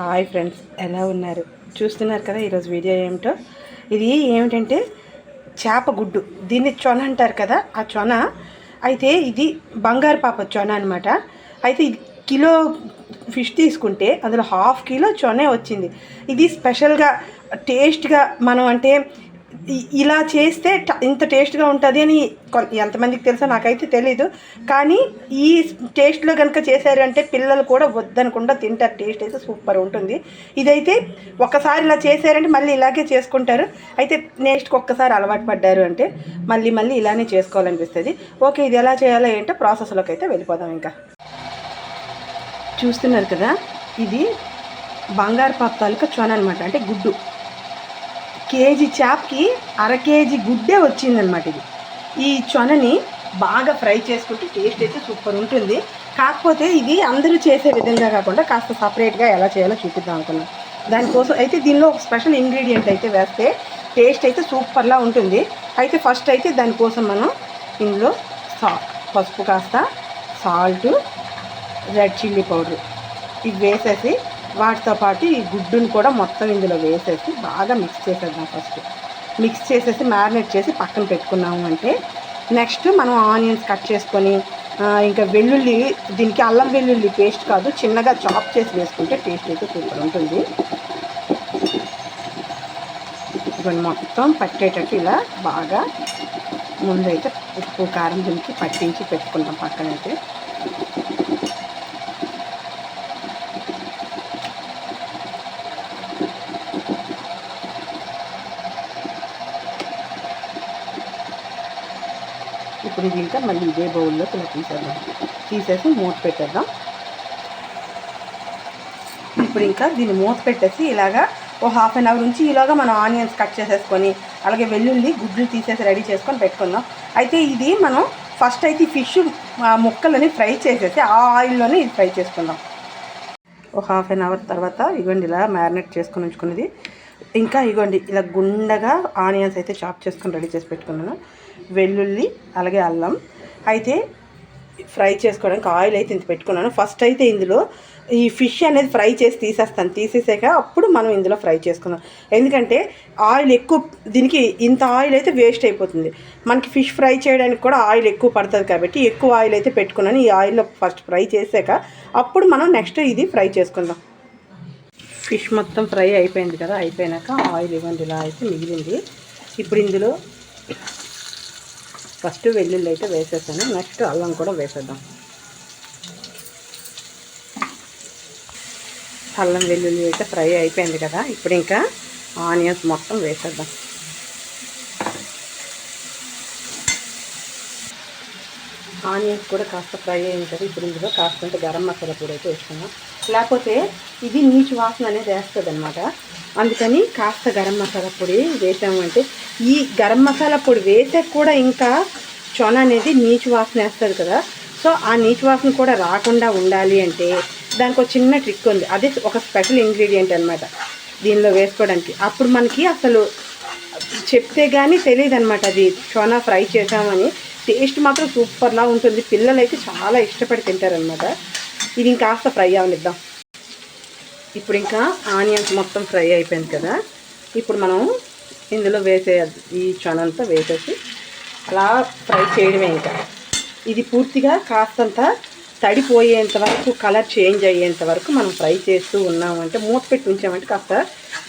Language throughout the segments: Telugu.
హాయ్ ఫ్రెండ్స్ ఎలా ఉన్నారు? చూస్తున్నారు కదా ఈరోజు వీడియో ఏమిటో? ఇది ఏమిటంటే చేప గుడ్డు. దీన్ని చొన అంటారు కదా ఆ చొన. అయితే ఇది బంగారు పాప చొన అనమాట అయితే ఇది కిలో ఫిష్ తీసుకుంటే అందులో హాఫ్ కిలో చొనే వచ్చింది. ఇది స్పెషల్గా టేస్ట్గా మనం అంటే ఇలా చేస్తే ట- ఇంత టేస్ట్గా ఉంటుంది అని ఎంతమందికి తెలుసో నాకైతే తెలీదు. కానీ ఈ టేస్ట్లో కనుక చేశారు అంటే పిల్లలు కూడా వద్దనకుండా తింటారు. టేస్ట్ అయితే సూపర్ ఉంటుంది. ఇదైతే ఒక్కసారి ఇలా చేశారంటే మళ్ళీ ఇలాగే చేసుకుంటారు. అయితే నెక్స్ట్కి ఒక్కసారి అలవాటు పడ్డారు అంటే మళ్ళీ మళ్ళీ ఇలానే చేసుకోవాలనిపిస్తుంది. ఓకే ఇది ఎలా చేయాలో ఏంటో ప్రాసెస్లోకి అయితే వెళ్ళిపోదాం ఇంకా. చూస్తున్నారు కదా ఇది బంగారు పాప తాలూకా చొన అనమాట అంటే గుడ్డు. కేజీ చేప చేపకి అర కేజీ గుడ్డే వచ్చిందనమాట ఇది. ఈ చొనని బాగా ఫ్రై చేసుకుంటే టేస్ట్ అయితే సూపర్ ఉంటుంది. కాకపోతే ఇది అందరూ చేసే విధంగా కాకుండా కాస్త సపరేట్గా ఎలా చేయాలో చూపిద్దాం అనుకున్నాను దానికోసం అయితే దీనిలో ఒక స్పెషల్ ఇంగ్రీడియంట్ అయితే వేస్తే టేస్ట్ అయితే సూపర్లా ఉంటుంది. అయితే ఫస్ట్ అయితే దానికోసం మనం ఇందులో సా పసుపు కాస్త సాల్ట్ రెడ్ చిల్లీ పౌడర్ ఇవి వేసేసి వాటితో పాటు ఈ గుడ్డుని కూడా మొత్తం ఇందులో వేసేసి బాగా మిక్స్ చేసేద్దాం ఫస్ట్. మిక్స్ చేసేసి మ్యారినేట్ చేసి పక్కన పెట్టుకున్నాము అంటే నెక్స్ట్ మనం ఆనియన్స్ కట్ చేసుకొని ఇంకా వెల్లుల్లి దీనికి అల్లం వెల్లుల్లి పేస్ట్ కాదు చిన్నగా చాప్ చేసి వేసుకుంటే టేస్ట్ అయితే సూపర్ ఉంటుంది. ఇవన్నీ మొత్తం పట్టేటట్టు ఇలా బాగా ముందైతే ఉప్పు కారం దీనికి పట్టించి పెట్టుకుంటాం పక్కనైతే. ఇప్పుడు ఇది ఇంకా మళ్ళీ ఇదే బౌల్లో ఇలా తీసేద్దాం తీసేసి మూత పెట్టేద్దాం. ఇప్పుడు ఇంకా దీన్ని మూత పెట్టేసి ఇలాగా ఓ హాఫ్ అన్ అవర్ నుంచి ఇలాగా మనం ఆనియన్స్ కట్ చేసేసుకొని అలాగే వెల్లుల్లి గుడ్లు తీసేసి రెడీ చేసుకొని పెట్టుకుందాం. అయితే ఇది మనం ఫస్ట్ అయితే ఫిష్ ముక్కలని ఫ్రై చేసేసి ఆ ఆయిల్లోనే ఇది ఫ్రై చేసుకుందాం. ఒక హాఫ్ అన్ అవర్ తర్వాత ఇగోండి ఇలా మ్యారినేట్ చేసుకొని ఉంచుకున్నది. ఇంకా ఇగోండి ఇలా గుండగా ఆనియన్స్ అయితే చాప్ చేసుకొని రెడీ చేసి పెట్టుకున్నాను. వెల్లుల్లి అలాగే అల్లం. అయితే ఫ్రై చేసుకోవడానికి ఆయిల్ అయితే ఇంత పెట్టుకున్నాను. ఫస్ట్ అయితే ఇందులో ఈ ఫిష్ అనేది ఫ్రై చేసి తీసేస్తాను. తీసేసాక అప్పుడు మనం ఇందులో ఫ్రై చేసుకుందాం. ఎందుకంటే ఆయిల్ ఎక్కువ దీనికి ఇంత ఆయిల్ అయితే వేస్ట్ అయిపోతుంది. మనకి ఫిష్ ఫ్రై చేయడానికి కూడా ఆయిల్ ఎక్కువ పడుతుంది కాబట్టి ఎక్కువ ఆయిల్ అయితే పెట్టుకున్నాను. ఈ ఆయిల్లో ఫస్ట్ ఫ్రై చేసాక అప్పుడు మనం నెక్స్ట్ ఇది ఫ్రై చేసుకుందాం. ఫిష్ మొత్తం ఫ్రై అయిపోయింది కదా అయిపోయినాక ఆయిల్ ఇవ్వండి. ఇలా అయితే మిగిలింది. ఇప్పుడు ఇందులో ఫస్ట్ వెల్లుల్లి అయితే వేసేసాను. నెక్స్ట్ అల్లం కూడా వేసేద్దాం. అల్లం వెల్లుల్లి అయితే ఫ్రై అయిపోయింది కదా. ఇప్పుడు ఇంకా ఆనియన్స్ మొత్తం వేసేద్దాం. ఆనియన్స్ కూడా కాస్త ఫ్రై అయిన కదా. ఇప్పుడు ఇందులో కాస్తంత గరం మసాలా పొడి అయితే వేసుకున్నాం లేకపోతే ఇది నీచు వాసన అనేది వేస్తుంది అనమాట అందుకని కాస్త గరం మసాలా పొడి వేసామంటే ఈ గరం మసాలా పొడి వేసాక కూడా ఇంకా చొన అనేది నీచు వాసన వేస్తుంది కదా. సో ఆ నీచు వాసన కూడా రాకుండా ఉండాలి అంటే దానికి ఒక చిన్న ట్రిక్ ఉంది. అదే ఒక స్పెషల్ ఇంగ్రీడియంట్ అనమాట దీనిలో వేసుకోవడానికి. అప్పుడు మనకి అసలు చెప్తే కానీ తెలియదు అనమాట అది చోనా ఫ్రై చేసామని. టేస్ట్ మాత్రం సూపర్లా ఉంటుంది. పిల్లలు అయితే చాలా ఇష్టపడి తింటారనమాట ఇది ఇంకాస్త ఫ్రై అవనిద్దాం ఇప్పుడు ఇంకా ఆనియన్స్ మొత్తం ఫ్రై అయిపోయింది కదా. ఇప్పుడు మనం ఇందులో వేసే ఈ చొనంతా వేసేసి అలా ఫ్రై చేయడమే ఇంకా. ఇది పూర్తిగా కాస్తంత తడిపోయేంత వరకు కలర్ చేంజ్ అయ్యేంత వరకు మనం ఫ్రై చేస్తూ ఉన్నామంటే మూత పెట్టి ఉంచామంటే కాస్త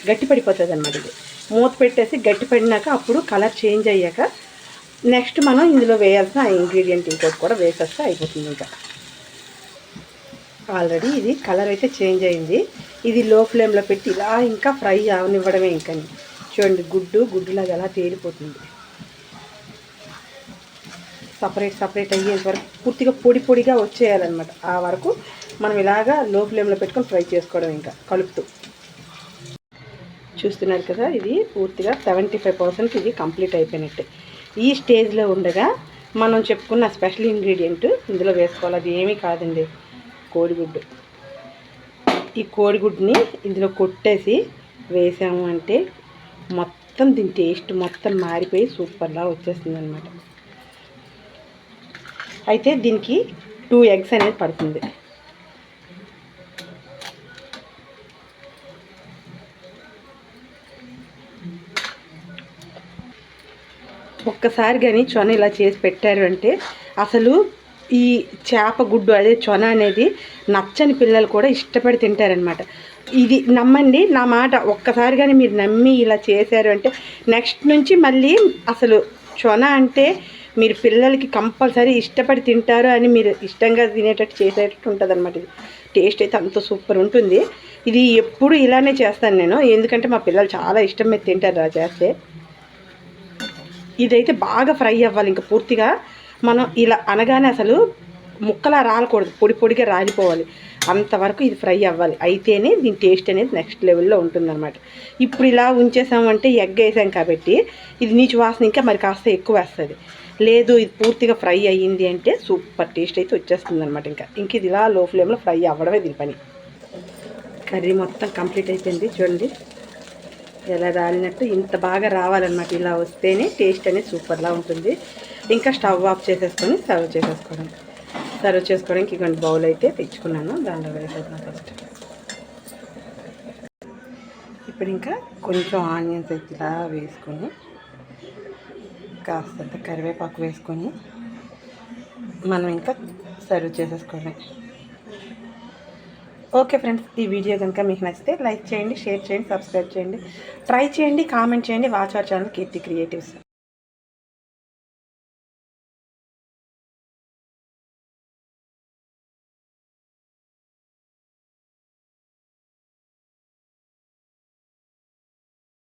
గట్టిపడిపోతుంది అన్నమాట ఇది. మూత పెట్టేసి గట్టిపడినాక అప్పుడు కలర్ చేంజ్ అయ్యాక నెక్స్ట్ మనం ఇందులో వేయాల్సిన ఇంగ్రీడియంట్ ఇంకోటి కూడా వేసేస్తే అయిపోతుంది ఇంకా. ఆల్రెడీ ఇది కలర్ అయితే చేంజ్ అయింది. ఇది లో ఫ్లేమ్లో పెట్టి ఇలా ఇంకా ఫ్రై అవనివ్వడమే ఇంకా చూడండి గుడ్డు గుడ్డులాగా ఎలా తేలిపోతుంది. సపరేట్ సపరేట్ అయ్యేంత వరకు పూర్తిగా పొడి పొడిగా వచ్చేయాలన్నమాట. ఆ వరకు మనం ఇలాగా లో ఫ్లేమ్లో పెట్టుకొని ఫ్రై చేసుకోవడం ఇంకా కలుపుతూ. చూస్తున్నారు కదా ఇది పూర్తిగా సెవెంటీ ఫైవ్ పర్సెంట్ ఇది కంప్లీట్ అయిపోయినట్టే. ఈ స్టేజ్లో ఉండగా మనం చెప్పుకున్న స్పెషల్ ఇంగ్రీడియంట్ ఇందులో వేసుకోవాలి. అది ఏమీ కాదండి కోడిగుడ్డు. ఈ కోడిగుడ్డుని ఇందులో కొట్టేసి వేసాము అంటే మొత్తం దీని టేస్ట్ మొత్తం మారిపోయి సూపర్లా వచ్చేస్తుంది అనమాట అయితే దీనికి టూ ఎగ్స్ అనేది పడుతుంది. ఒక్కసారి కానీ చొన ఇలా చేసి పెట్టారు అంటే అసలు ఈ చేప గుడ్డు అదే చొన అనేది నచ్చని పిల్లలు కూడా ఇష్టపడి తింటారనమాట ఇది నమ్మండి నా మాట ఒక్కసారి కానీ మీరు నమ్మి ఇలా చేశారు అంటే నెక్స్ట్ నుంచి మళ్ళీ అసలు చొన అంటే మీరు పిల్లలకి కంపల్సరీ ఇష్టపడి తింటారు అని మీరు ఇష్టంగా తినేటట్టు చేసేటట్టు ఉంటుంది అనమాట ఇది. టేస్ట్ అయితే అంత సూపర్ ఉంటుంది. ఇది ఎప్పుడు ఇలానే చేస్తాను నేను. ఎందుకంటే మా పిల్లలు చాలా ఇష్టం మీద తింటారు అలా చేస్తే ఇదైతే బాగా ఫ్రై అవ్వాలి ఇంకా పూర్తిగా. మనం ఇలా అనగానే అసలు ముక్కలా రాలకూడదు. పొడి పొడిగా రాలిపోవాలి. అంతవరకు ఇది ఫ్రై అవ్వాలి. అయితేనే దీని టేస్ట్ అనేది నెక్స్ట్ లెవెల్లో ఉంటుందన్నమాట. ఇప్పుడు ఇలా ఉంచేసామంటే ఎగ్ వేసాం కాబట్టి ఇది నీచు వాసన ఇంకా మరి కాస్త ఎక్కువ వేస్తుంది. లేదు ఇది పూర్తిగా ఫ్రై అయ్యింది అంటే సూపర్ టేస్ట్ అయితే వచ్చేస్తుంది అనమాట ఇంకా. ఇంక ఇది ఇలా లో ఫ్లేమ్లో ఫ్రై అవ్వడమే దీని పని. కర్రీ మొత్తం కంప్లీట్ అయిపోయింది చూడండి. ఎలా రాలినట్టు ఇంత బాగా రావాలన్నమాట. ఇలా వస్తేనే టేస్ట్ అనేది సూపర్లా ఉంటుంది. ఇంకా స్టవ్ ఆఫ్ చేసేసుకొని సర్వ్ చేసేసుకోవడం. సర్వ్ చేసుకోవడానికి ఇటువంటి బౌల్ అయితే తెచ్చుకున్నాను. దాంట్లో వేసేద్దాం ఫస్ట్ ఇప్పుడు ఇంకా కొంచెం ఆనియన్స్ అయితే ఇలా వేసుకొని కాస్తంత కరివేపాకు వేసుకొని మనం ఇంకా సర్వ్ చేసేసుకోవడం ఓకే ఫ్రెండ్స్ ఈ వీడియో కనుక మీకు నచ్చితే లైక్ చేయండి షేర్ చేయండి సబ్స్క్రైబ్ చేయండి ట్రై చేయండి కామెంట్ చేయండి. Watch our channel Keerthi creatives.